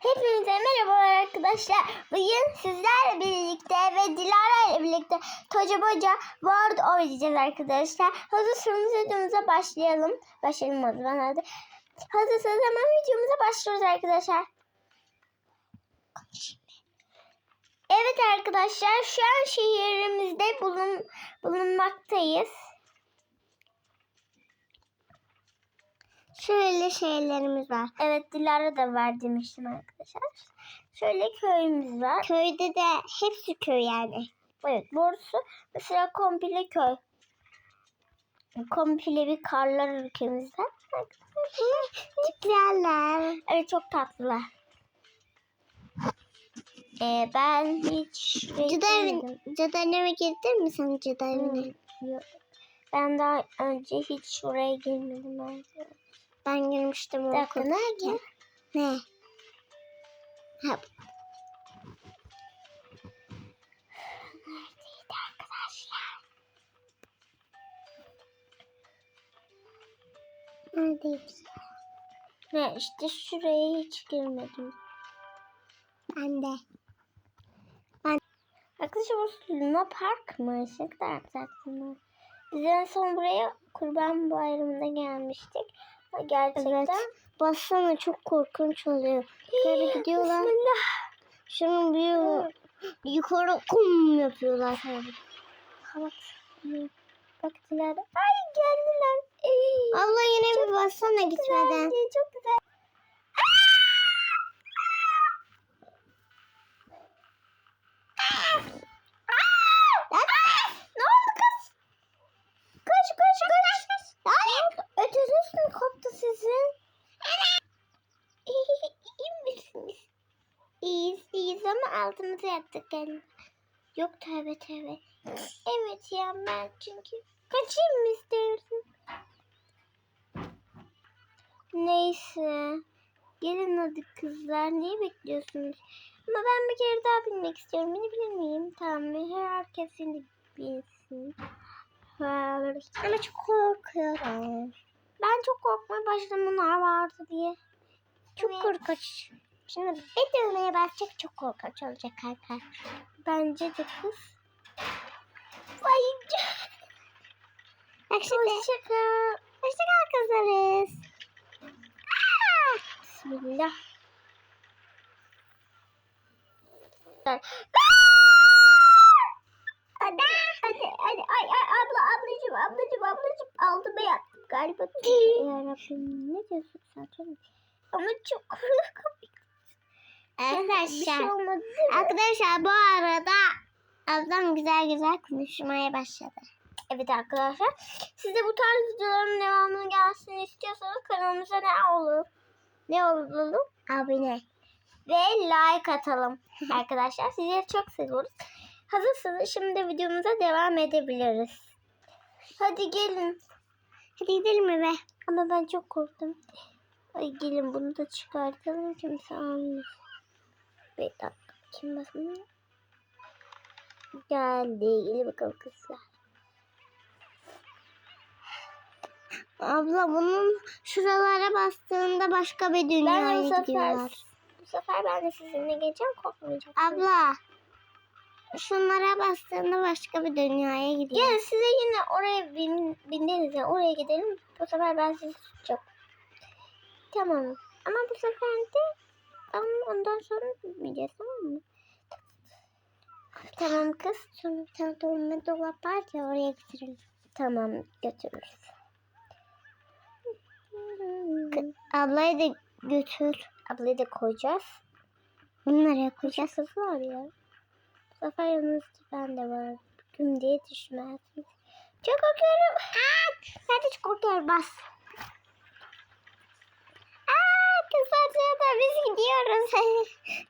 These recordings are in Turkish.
Hepinize merhabalar arkadaşlar. Bugün sizlerle birlikte ve Dilara ile birlikte Koca Boca World oynayacağız arkadaşlar. Hazırsanız videomuza başlayalım. Başlayalım o zaman hadi. Hazırsanız hemen videomuza başlıyoruz arkadaşlar. Evet arkadaşlar şu an şehrimizde bulun, bulunmaktayız. Şöyle şeylerimiz var. Evet Dilara da var demiştim arkadaşlar. Şöyle köyümüz var. Köyde de hepsi köy yani. Evet burası mesela komple köy. Komple bir karlar ülkemizde. Güzeller. Evet çok tatlılar. Ee, ben hiç... Cadı evine, cadı evine girdin mi sen cadı evine? Yok. Ben daha önce hiç şuraya girmedim. Ben. Ben girmiştim Bir dakika okul. nerede? Ne? Ha, Neredeydi arkadaşlar? neredeydi? Ne işte şuraya hiç girmedim. Ben de. Arkadaşlar burası Luna Park mı? Ne kadar güzel. Biz en son buraya Kurban Bayramı'nda gelmiştik. Gerçekten. Evet. Bassana çok korkunç oluyor. Yukarı gidiyorlar. Bismillah. Şunun bir yukarı kum yapıyorlar. Kapat. Bak Dilara. Ay geldiler. Ey, Allah yine bir bassana gitmeden. güzeldi, Çok güzel. Ne oldu kız? Koş koş koş. Ay, ötünüz sizin? İyi, misiniz? İyiyiz, iyiyiz ama altımıza yattık yani. Yok tövbe tövbe. Evet ya ben çünkü kaçayım mı istersin? Neyse. Gelin hadi kızlar. Niye bekliyorsunuz? Ama ben bir kere daha binmek istiyorum. Binebilir miyim? Tamam. Herkes şimdi binsin. Ama çok korkuyorum. Ben çok korkmaya başladım bunlar vardı diye. Çok Evet. korkunç. Şimdi bir düğmeye basacak çok korkunç olacak kanka. Bence de kız. Şimdi. hoşçakal. Hoşçakal kızlarız. Bismillah. Hadi, hadi, hadi, ay, ay, abla, ablacığım, ablacığım, ablacığım, altıma yattım galiba. Yarabbim, ne diyorsun sen canım? Ama çok komik. Bir şey Arkadaşlar. olmadı? Arkadaşlar bu arada ablam güzel güzel konuşmaya başladı. Evet arkadaşlar, siz de bu tarz videoların devamını gelsin istiyorsanız kanalımıza ne olur? Ne olalım? Abone. ve like atalım arkadaşlar. Sizleri çok seviyoruz. Hazırsanız şimdi videomuza devam edebiliriz. Hadi gelin. Hadi gidelim eve. Ama ben çok korktum. Ay gelin bunu da çıkartalım kimse almasın. Bir dakika kim basın? Geldi. Gelin bakalım kızlar. Abla bunun şuralara bastığında başka bir Ben bu dünyaya sefer, gidiyorlar. bu sefer ben de sizinle geleceğim korkmayacağım. Abla şunlara bastığında başka bir dünyaya gidiyor. Gel size yine oraya bin, bindiniz ya oraya gidelim. Bu sefer ben sizi tutacağım. Tamam. Ama bu sefer de ondan sonra gitmeyeceğiz tamam mı? Tamam kız. Sonra bir tane dolma dolap var ya oraya getirelim. Tamam götürürüz. Ablayı da götür. Ablayı da koyacağız. Nereye koyacağız? kız var ya. Sefer yanınızda ben de var. Güm diye düşmezsiniz. Çok korkuyorum. Aa, ben de çok korkuyorum bas. Aa, kızlar da biz gidiyoruz.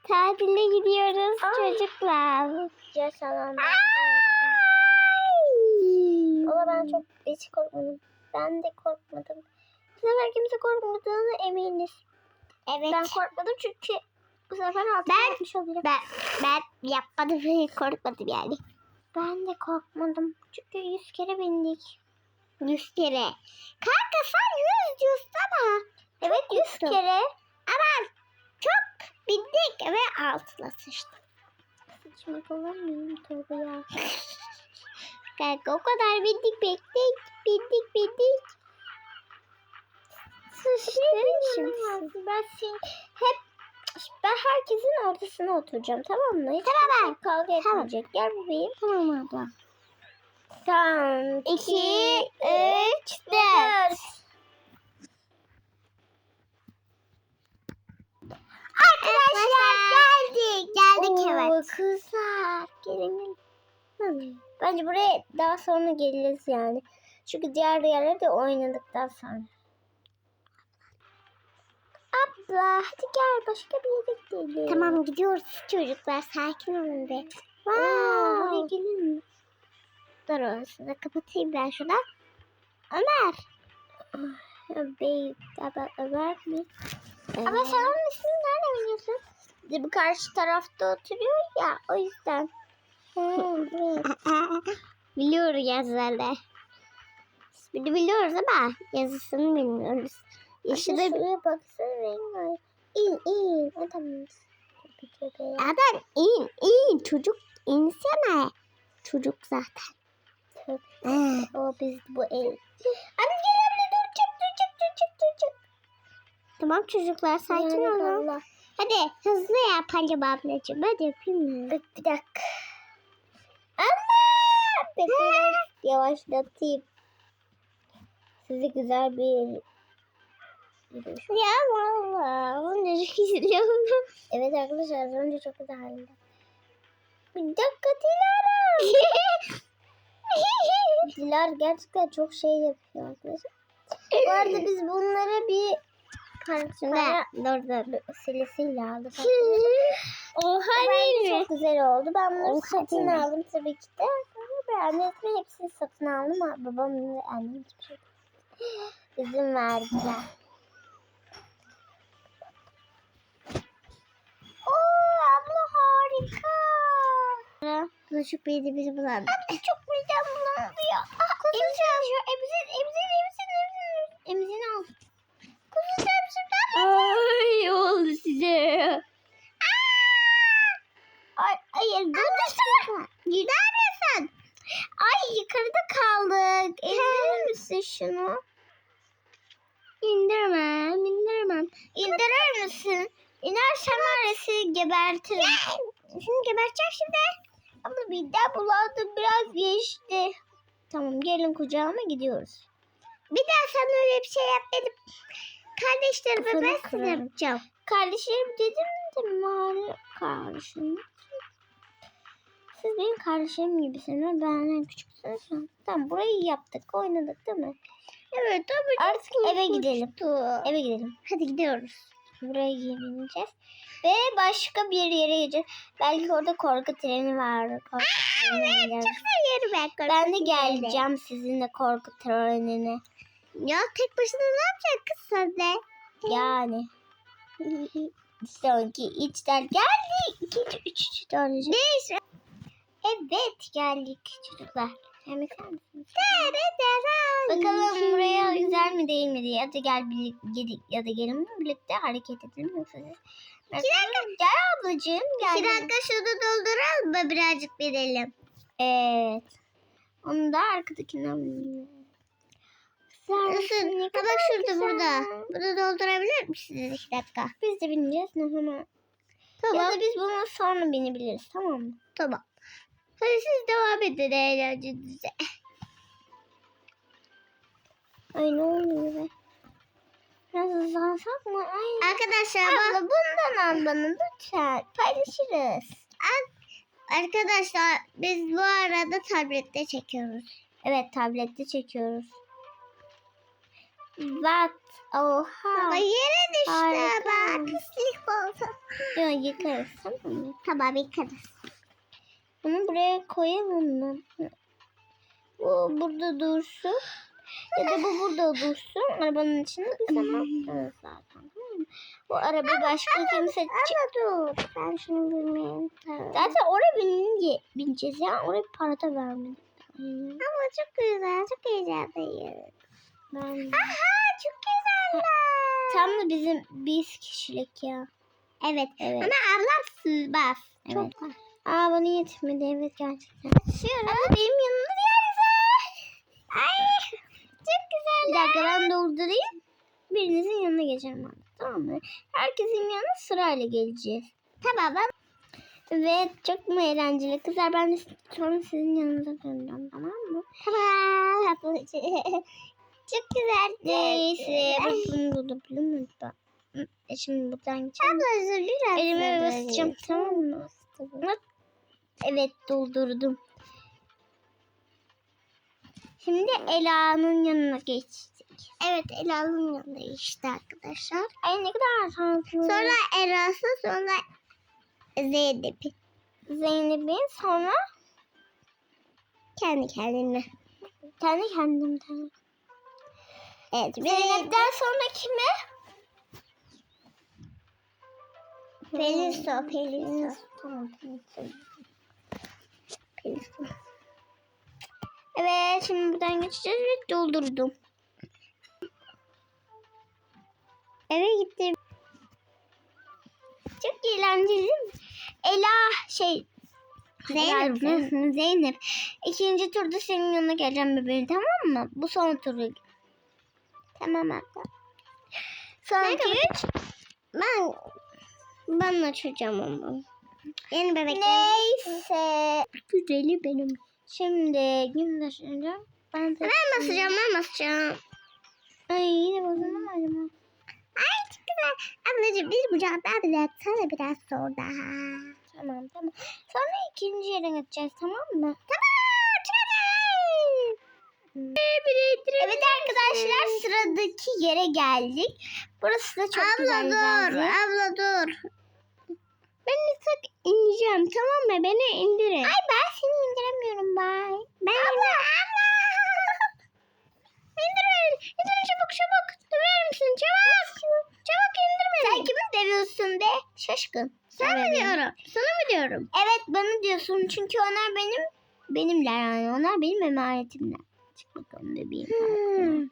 Tatile gidiyoruz Ay. çocuklar. Yaşanan. Ay. Ama ben çok hiç korkmadım. Ben de korkmadım. Sefer kimse korkmadığına eminiz. Evet. Ben korkmadım çünkü bu sefer altına Ben- yapmış ben, ben yapmadım korkmadım yani. Ben de korkmadım. Çünkü yüz kere bindik. Yüz kere. Kanka sen yüz diyorsun ama. Evet yüz kere. Aman çok bin ve altına sıçtım. Sıçmak olamıyorum tövbe ya. Kanka o kadar bildik bekledik. Bildik bildik. Sıçtım şimdi. Ben seni hep ben herkesin ortasına oturacağım tamam mı? Hiç Tamam. kimse kavga Tamam. etmeyecek. Gel bebeğim. Tamam abla. Tamam. İki, üç, dört. Arkadaşlar geldik. Geldik Oo, evet. Kızlar. Gelin gelin. Bence buraya daha sonra geliriz yani. Çünkü diğer yerlerde de oynadıktan sonra. Abla hadi gel başka bir yere gidelim. Tamam gidiyoruz çocuklar. Sakin olun be. Aa, buraya Wow. gelin mi? Dur orası da kapatayım ben şunu. Ömer. Bey, Ömer, Ömer mi? Ama sen onun ismini nereden biliyorsun? Bu karşı tarafta oturuyor ya o yüzden. Biliyoruz yazıları. İsmini biliyoruz ama yazısını bilmiyoruz. Da şuraya baksana renk var. İn in. Ya. Adam in in çocuk insene. Çocuk zaten. Tövbe. O biz bu el. Abi gel abla dur çık dur çık dur çık dur çık. tamam çocuklar sakin Yani olun. Allah. Hadi hızlı yap Hancım ablacığım. Hadi yapayım mı? Bir, bir dakika. Allah! Bekle yavaşlatayım. Sizi güzel bir. Ya valla. Bunu izliyorum. Evet arkadaşlar az önce çok güzeldi. Bir dakika Dilara. Dilar gerçekten çok şey yapıyor arkadaşlar. Bu arada biz bunlara bir para, dur dur. bir silesiyle aldık. Oha değil mi? çok güzel oldu. Ben bunları Oha satın aldım tabii ki de. Beğendim hepsini satın aldım babam ve annem hiçbir şey izin verdiler. Harika. Bulaşık beydi bizi bulandı. Abla çok midem bulanıyor. Emzin alıyor. Emzin, emzin, emzin, emzin. Emzin al. Kuzu emzin. Ay oldu size. Ay, hayır dur. Ne yapıyorsun? Ay yukarıda kaldık. İndirir misin şunu? İndirmem, indirmem. İndirir misin? Ya seni gebertirim. Şimdi geberteceğim şimdi. Ama midem bulandı biraz geçti. Tamam gelin kucağıma gidiyoruz. Bir daha sana öyle bir şey yap dedim. Kardeşlerime ben kırarım. yapacağım. Kardeşlerim dedim de mahalle kardeşim. Siz benim kardeşim gibisiniz. ama Benden küçüksünüz. Tamam burayı yaptık. Oynadık değil mi? Evet ama Artık eve gidelim. Eve gidelim. Hadi gidiyoruz. Buraya gelineceğiz. Ve başka bir yere gideceğiz. Belki orada korku treni vardı. Korku trenine gideriz. Hayır ben Ben de geleceğim sizinle korku trenine. Ya tek başına ne yapacaksın kız sen de? Yani. Sonki içler geldik. İkinci, üçüncü, dördüncü. Neyse. Evet geldik çocuklar. İster misiniz? Bakalım buraya güzel mi değil mi diye. Hadi gel birlikte ya da gelin birlikte hareket edelim yoksa siz. Bakalım, Gel ablacığım gel. İki dakika şunu dolduralım mı birazcık binelim. Evet. Onu da bilmiyorum. Nasıl? Ha bak şurada burada. Bunu doldurabilir misiniz iki dakika? Biz de bineceğiz. Ne hemen. Tamam. Ya da biz bunu sonra binebiliriz tamam mı? Tamam. Hadi siz devam edin eğlencenize. Ay ne oluyor be? Biraz hızlansak mı? Ay. Arkadaşlar bak. Abla bundan al bana lütfen. Paylaşırız. Arkadaşlar biz bu arada tablette çekiyoruz. Evet tablette çekiyoruz. What? Oha. Ama yere düştü Harika. bak. Pislik oldu. Yok yıkarız tamam mı? Tamam yıkarız. Bunu buraya koyalım mı? Bu burada dursun. Ya da bu burada dursun. Arabanın içinde biz ama yaparız zaten. tamam? Bu araba başka kimse... Ama dur. Ben şunu bilmiyorum. Zaten oraya binince, bineceğiz ya. Oraya para da vermedik. Ama çok güzel. Çok heyecanlıyım. Ben... Aha çok güzeller. Tam da bizim biz kişilik ya. Evet. Evet. Ama ablam sızbaz. Çok Evet. var. Aa bana yetmedi evet gerçekten. Açıyorum. Ama benim yanımda diğer Ay çok güzel. Bir dakika ben doldurayım. Birinizin yanına geçelim abi. Tamam mı? Herkesin yanına sırayla geleceğiz. Tamam ben Evet çok mu eğlenceli kızlar ben de sonra sizin yanınıza döneceğim tamam mı? Tamam. Çok güzel. Neyse bak bunu bulabilir miyim şimdi buradan geçelim. Ablacığım biraz Elime da basacağım tamam mı? Bak. Evet doldurdum. Şimdi Ela'nın yanına geçtik. Evet Ela'nın yanında işte arkadaşlar. Ay ne kadar tatlı. Sonra Eras'ı sonra Zeynep'i. Zeynep'in sonra Kendi kendine. kendi kendimden. Evet. Zeynep'ten sonra kime? Pelinso, Pelinso. Tamam Pelinso. Evet şimdi buradan geçeceğiz ve doldurdum. Eve gittim. Çok eğlenceli? Ela şey Zeynep. Zeynep. Zeynep. İkinci turda senin yanına geleceğim bebeğim tamam mı? Bu son turu. Tamam abla. Son üç. Ben ben açacağım onu. Yeni bebek. Neyse. Güzeli benim. Şimdi gün düşüneceğim. Ben. Ben basacağım ben basacağım. Ay yine bozuldu mu acaba? Ay çok güzel. Ablacığım bir bucak daha bile atsana biraz zor daha. Tamam tamam. Sonra ikinci yere gideceğiz tamam mı? Tamam. Evet arkadaşlar sıradaki yere geldik. Burası da çok abla güzel bir dur. Abla dur. Ben tek ineceğim tamam mı? Beni indirin. Ay ben seni indiremiyorum bay. Ben abla abla. İndirin. İndirin çabuk çabuk. Döver misin? Çabuk. Çabuk indir beni. Sen kimi dövüyorsun be? Şaşkın. Sana mı diyorum? Sana mı diyorum? Evet bana diyorsun çünkü onlar benim benimler yani. Onlar benim emanetimler. Çık bakalım bebeğim. Hmm.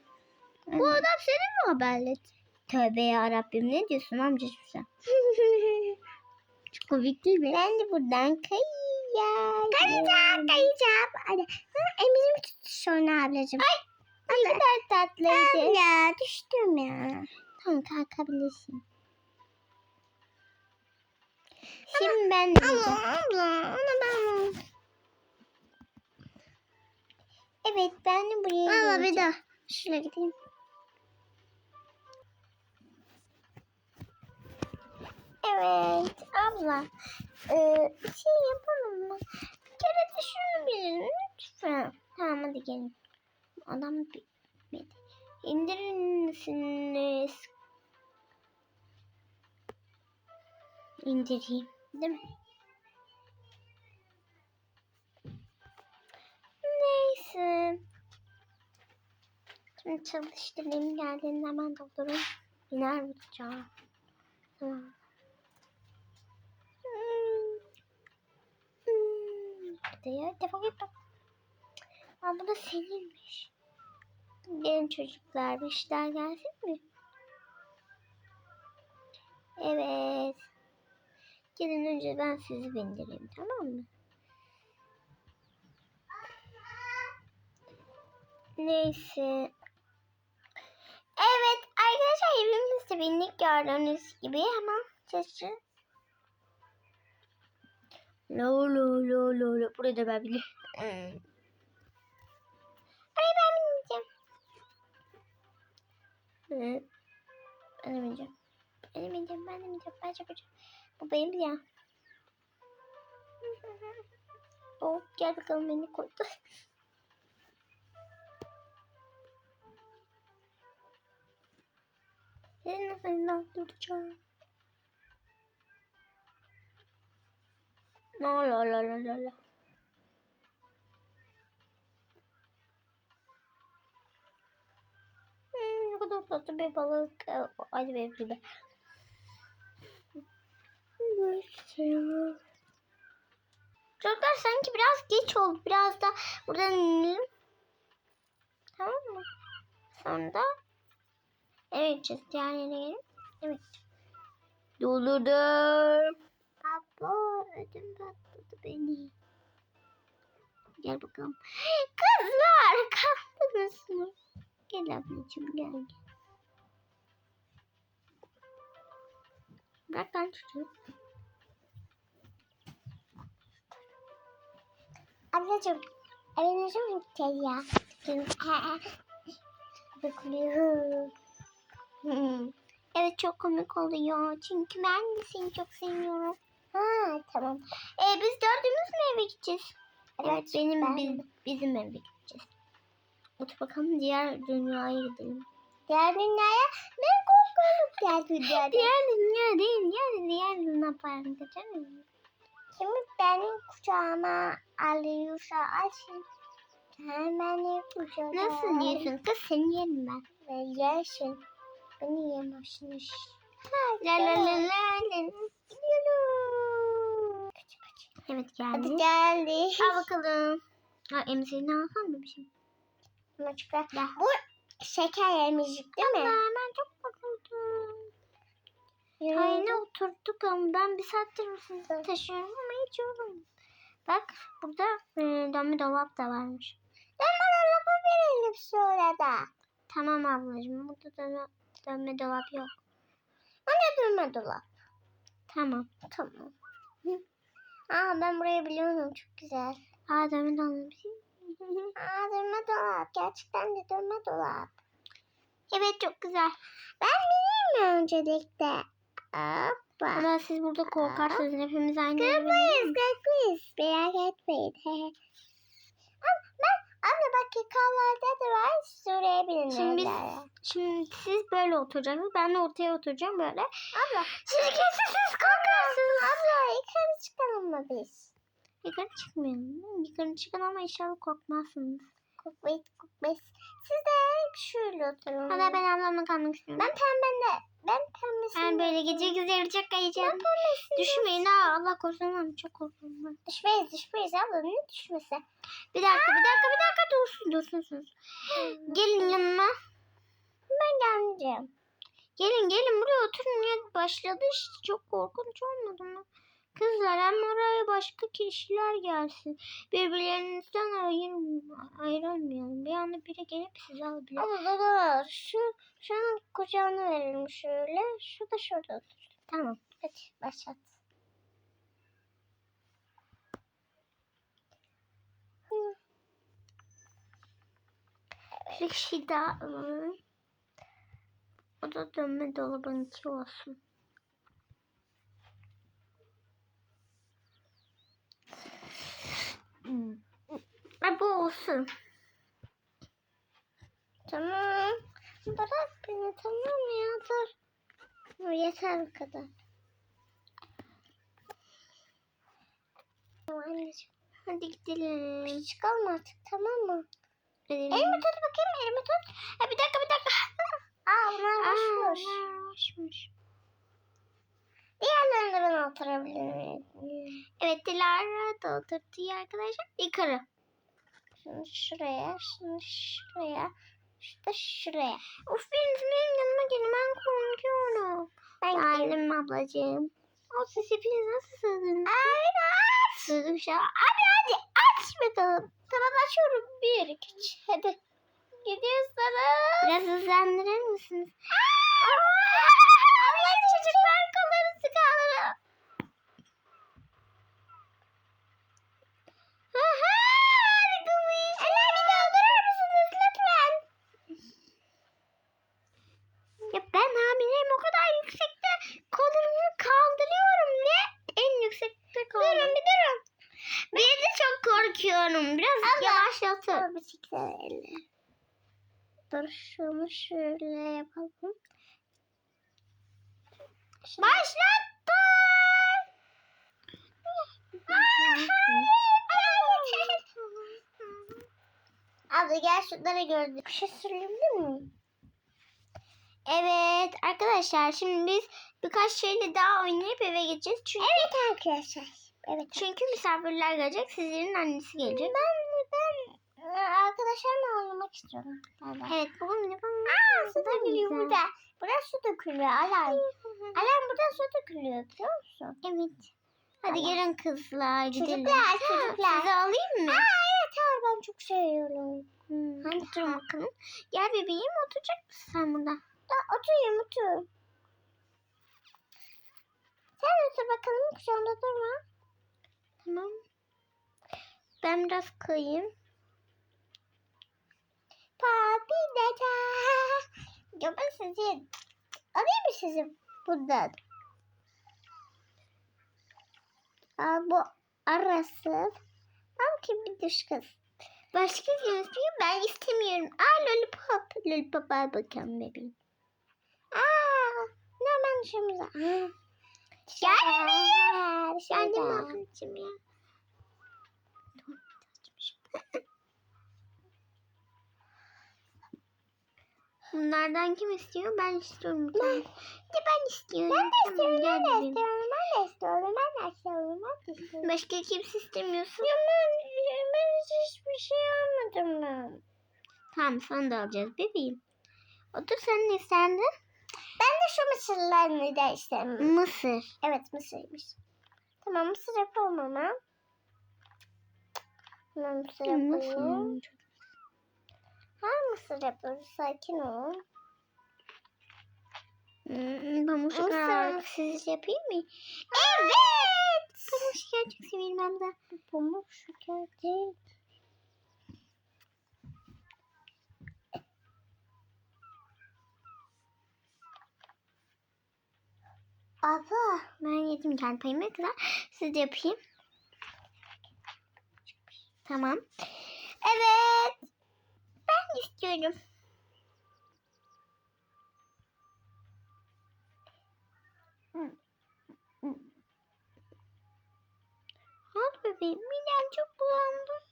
Bu Bu adam senin mi haberledi? Tövbe ya Rabbim ne diyorsun amcacığım sen? Komik değil mi? Ben de buradan kayacağım. Kayacağım kayacağım. Hadi. Ha, Eminim sonra ablacığım. Ay. Ne kadar tatlıydı. Ya düştüm ya. Tamam kalkabilirsin. Şimdi ben de gideceğim. abla ben. Evet ben de buraya Abla bir daha. Şuraya gideyim. Evet abla. Bir şey yapalım mı? Bir kere de lütfen. Tamam hadi gelin. Adam bitmedi. İndirir misiniz? İndireyim. Değil mi? Neyse. Şimdi çalıştırayım geldiğinde hemen doldururum. İner uçağa. Tamam. Hmm. Hadi ya defol git bak. Aa, bu da seninmiş. Gelin çocuklar bir işler gelsin mi? Evet. Gelin önce ben sizi bindireyim tamam mı? Neyse. Evet arkadaşlar evimizde bindik gördüğünüz gibi hemen çalışın. Lo lo lo lo lo. Buraya da ben bilirim. Ay ben bineceğim. Ben de bineceğim. Ben de bineceğim. Ben de bineceğim. Ben yapacağım. Bu benim ya. Oh gel bakalım beni koydu. Seni nasıl duracağım? La la la la la la. Hmm, ne kadar tatlı bir balık. Hadi benim gibi. Çocuklar sanki biraz geç oldu. Biraz da buradan inelim. Tamam mı? Sonra da eve gideceğiz. Diğer yere gelip evet. Doldurdum. Abo ödüm patladı beni. Gel bakalım. Kızlar kaldınız mı? Gel ablacığım gel. gel. Bırak lan çocuğu. Ablacığım evinize mi gideceğiz ya? Bekliyorum. Hmm. Evet çok komik oluyor. Çünkü ben de seni çok seviyorum. Ha tamam. Ee, biz dördümüz mü eve gideceğiz? Evet, Evet, benim ben biz, bizim eve gideceğiz. Otur bakalım diğer dünyaya gidelim. Diğer dünyaya ben korkuyorum diğer dünyada. Diğer dünya değil, diğer diğer dünya parkı canım. Kimi benim kucağıma alıyorsa açın. Sen beni kucağına Nasıl yiyorsun kız? Seni yerim ben. Ve yersin. Beni yemezsiniz. La la la la la. Evet Hadi geldi. geldi. Al bakalım. Ha, emziğini alsam mı bir şey? Maçka. Bu şeker yemişik değil mi? Allah ben çok bakıldım. Yürü. Ayna oturduk ama ben bir saattir sizi taşıyorum ama hiç yorulmadım. Bak burada e, dönme dolap da varmış. Ben bana lafı verelim sonra da. Tamam ablacığım burada dönme, dönme dolap yok. Bana durma dolap. Tamam. Tamam. Aa ben burayı biliyorum çok güzel. Aa dönme dolap. Aa durma dolap. Gerçekten de durma dolap. evet çok güzel. Ben mi öncelikle? Hoppa. Ama siz burada korkarsınız hepimiz aynı gidelim. kırmayız. Merak etmeyin. Abla bak yakalarda da var. Binin. Şimdi biz, şimdi siz böyle oturacaksınız. Ben de ortaya oturacağım böyle. Abla. Siz kesin siz korkarsınız. Abla yukarı çıkalım mı biz? Yukarı çıkmayalım. Yukarı çıkın ama inşallah korkmazsınız. Korkmayız, korkmayız. Siz de şöyle oturun. Hala ben ablamla kalmak istiyorum. Ben pembende. Ben pembesinde. Ben böyle gece çok Ben kayacağım. pembesinde. Düşmeyin ha Allah korusun ama çok korkuyorum ben. Düşmeyiz, düşmeyiz abla. Ne düşmesi? Bir dakika bir dakika bir dakika dursun dursun sus. Gelin yanıma. Ben gelmeyeceğim. Gelin gelin buraya oturun başladı işte çok korkunç olmadı mı? Kızlar hem oraya başka kişiler gelsin. Birbirlerinizden ayır, ayrılmayalım. Bir anda biri gelip sizi alabilir. Abla dur. Şu, şunun kucağına verelim şöyle. Şu da şurada otur. Tamam. Hadi başlat. Bir şey daha alalım. O da dönme dolabın içi olsun. Ha, bu olsun. Tamam. Bırak beni tamam ya dur. Bu yeter bu kadar. Anneciğim. Hadi gidelim. Çıkalım artık tamam mı? Gidelim. Elimi tut bakayım elimi tut. Ha, bir dakika bir dakika. Aa bunlar Aa, boşmuş. Diğerlerinde ben oturabilir miyim? Evet Dilara da oturdu arkadaşlar. Yukarı. Şunu şuraya, şunu şuraya, şu da şuraya. Of biriniz benim yanıma gelin ben korkuyorum. Ben. Geldim ablacığım. O siz hepiniz nasıl sığdınız? Aynen. Sığdım şu an. Hadi hadi aç bakalım. Tamam açıyorum. Bir, iki, üç. Hadi. Gidiyorsunuz. Biraz hızlandırır mısınız? Allah çocuklar kolları sıkalım. Anne bir doldurur musunuz lütfen? Ya ben hamileyim o kadar yüksekte kolumu kaldırıyorum ve en yüksekte Durun kolumu. bir durun. Bir de çok korkuyorum. Biraz Abla. Bisikletle. Dur şunu şöyle yapalım. Başlattım. Abla gel şunları gördük. Bir şey söyleyebilir miyim? Evet arkadaşlar şimdi biz birkaç şeyle daha oynayıp eve gideceğiz. Çünkü Evet arkadaşlar. Evet. çünkü misafirler gelecek. Sizlerin annesi gelecek. Ben arkadaşlarımla oynamak istiyorum. Galiba. Evet bugün yapalım. Aa, su dökülüyor burada. Burada su dökülüyor Alarm. Alarm burada su dökülüyor biliyor musun? Evet. Hadi Tamam. gelin kızlar gidelim. Çocuklar, çocuklar. Sizi alayım mı? Aa evet hayır ben çok seviyorum. Hmm, Hadi oturun bakalım. Gel bebeğim oturacak mısın sen burada? Da, oturayım otur. Sen otur bakalım kucağımda durma. Tamam. Ben biraz kayayım. Papi dede. Ben sizi alayım mı sizi buradan? Aa, bu arası. Al ki bir dış kız. Başka bir istiyor ben istemiyorum. Aa lollipop. Lollipop al bakalım bebeğim. Aa, ne ben şumuza. Gel bebeğim. Geldim ablacığım ya. Bunlardan kim istiyor? Ben istiyorum. tane. De ben istiyorum. Ben de Tamam, istiyorum, gel ben de istiyorum, ben de istiyorum, ben de istiyorum, ben de istiyorum. Başka kimse istemiyorsun. Ya ben, ben hiçbir şey almadım ben. Tamam sana da alacağız bebeğim. Otur sen ne isterdin? Ben de şu mısırlarını da isterim. Mısır. Evet mısırmış. Tamam mısır yapalım ama. Hemen mısır yapayım. Mısır. Mısır yapıyoruz. Sakin ol. Hmm, pamuk siz yapayım mı? Evet. Pamuk şeker çok severim ben de. Pamuk şeker değil. Abla. Ben yedim kendi payıma kadar. Siz de yapayım. Tamam. Evet. Ben istiyorum. Oldu bebeğim? Midem çok bulandı.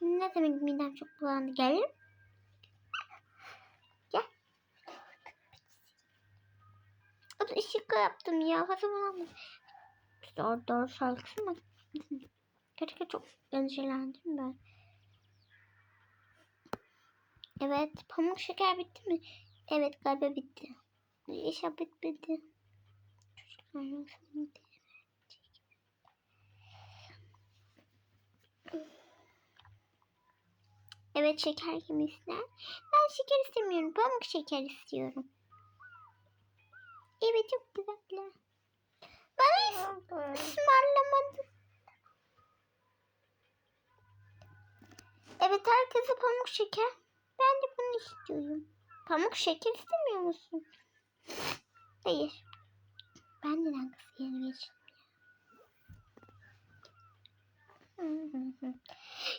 Ne demek midem çok bulandı? Gelin. Gel. O da şıkka yaptım ya. Bulandı. Doğru doğru şarkısı mı? Gerçekten çok endişelendim ben. Evet. Pamuk şeker bitti mi? Evet galiba bitti. İnşallah bitmedi. Evet şeker kim ister? Ben şeker istemiyorum. Pamuk şeker istiyorum. Evet çok güzel. Bana ısmarlamadın. Evet herkese pamuk şeker. Ben de bunu istiyorum. Pamuk şeker istemiyor musun? Hayır. Ben neden kız yerine geçtim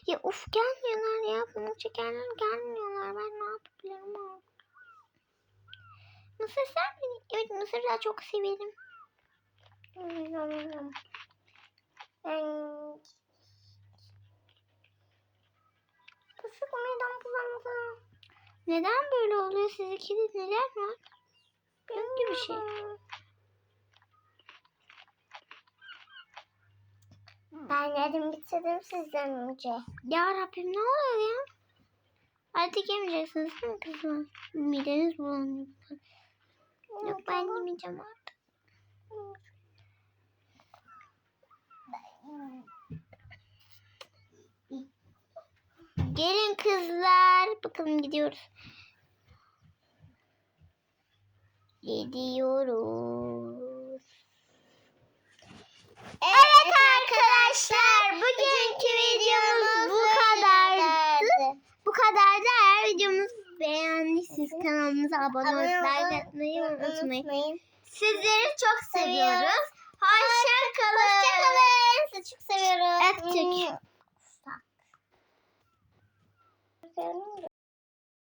ya? Of gelmiyorlar ya. Pamuk şekerler gelmiyorlar. Ben ne yapabilirim abi? Mısır sen beni. Evet mısır da çok severim. Ben... Kısık midem bulandı. Neden böyle oluyor? Sizinkide neler var? Gibi bir şey. Ben yedim bitirdim sizden önce. Ya Rabbim ne oluyor ya? Artık yemeyeceksiniz değil mi kızlar? Mideniz bulanıyor. Yok ben yemeyeceğim artık. Gelin kızlar. Bakalım gidiyoruz. Gidiyoruz. Evet arkadaşlar bugünkü videomuz bu kadardı. Bu kadar da eğer videomuzu beğendiyseniz kanalımıza abone olup like atmayı unutmayın. Sizleri çok seviyoruz. Hoşça kalın. Hoşçakalın. Sizi çok seviyorum. Öptük. Öptük.